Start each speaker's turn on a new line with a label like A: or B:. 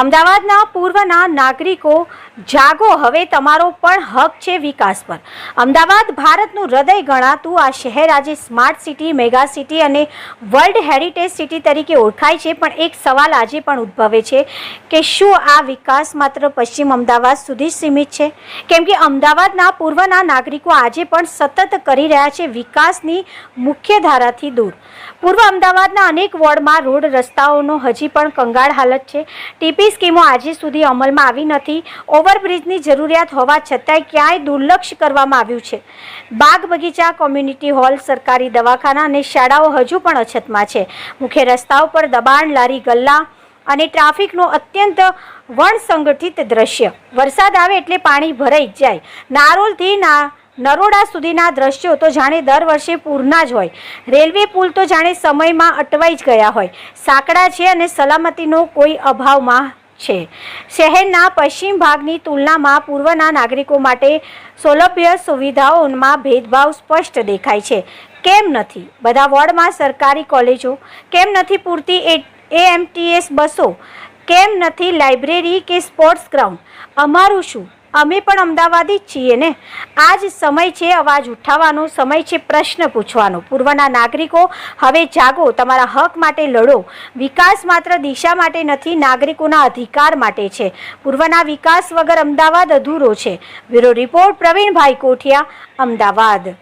A: અમદાવાદના પૂર્વના નાગરિકો, જાગો, હવે તમારો પણ હક છે વિકાસ પર. અમદાવાદ ભારતનું હૃદય ગણાતું આ શહેર આજે સ્માર્ટ સિટી, મેગા સિટી અને વર્લ્ડ હેરિટેજ સિટી તરીકે ઓળખાય છે. પણ એક સવાલ આજે પણ ઉદ્ભવે છે કે શું આ વિકાસ માત્ર પશ્ચિમ અમદાવાદ સુધી સીમિત છે? કેમ કે અમદાવાદના પૂર્વના નાગરિકો આજે પણ સતત કરી રહ્યા છે વિકાસની મુખ્ય ધારાથી દૂર. પૂર્વ અમદાવાદના અનેક વોર્ડમાં રોડ રસ્તાઓનો હજી પણ કંગાળ હાલત છે. ટીપી સ્કીમો આજે સુધી અમલમાં આવી નથી. ઓવરબ્રિજની જરૂરિયાત હોવા છતાંય ક્યાંય દુર્લક્ષ કરવામાં આવ્યું છે. બાગ બગીચા કોમ્યુનિટી હોલ, સરકારી દવાખાના અને શાળાઓ હજુ પણ અછતમાં છે. મુખ્ય રસ્તાઓ પર દબાણ, લારી ગલ્લા અને ટ્રાફિકનું અત્યંત વણસંગઠિત દ્રશ્ય. વરસાદ આવે એટલે પાણી ભરાઈ જાય. નારોલથી ના, નરોડા સુધીના દ્રશ્યો તો જાણે દર વર્ષે પૂરના જ હોય. રેલવે પુલ તો જાણે સમયમાં અટવાઈ જ ગયા હોય. સાંકડા છે અને સલામતીનો કોઈ અભાવમાં છે. શહેરના પશ્ચિમ ભાગની તુલનામાં પૂર્વના નાગરિકો માટે સૌલભ્ય સુવિધાઓમાં ભેદભાવ સ્પષ્ટ દેખાય છે. કેમ નથી? બધા વોર્ડમાં સરકારી કોલેજો, કેમ નથી પૂરતી એ એએમટીએસ બસો, કેમ નથી લાઇબ્રેરી કે સ્પોર્ટ્સ ગ્રાઉન્ડ? અમારું શું? અમે પણ અમદાવાદી છીએ ને. આ જ સમય છે, અવાજ ઉઠાવવાનો, સમય છે પ્રશ્ન પૂછવાનો. પૂર્વના નાગરિકો, હવે જાગો, તમારા હક માટે લડો. વિકાસ માત્ર દિશા માટે નથી, નાગરિકોના અધિકાર માટે છે. પૂર્વના વિકાસ વગર અમદાવાદ અધૂરો છે. Bureau report Pravinbhai Kothiya, Ahmedabad.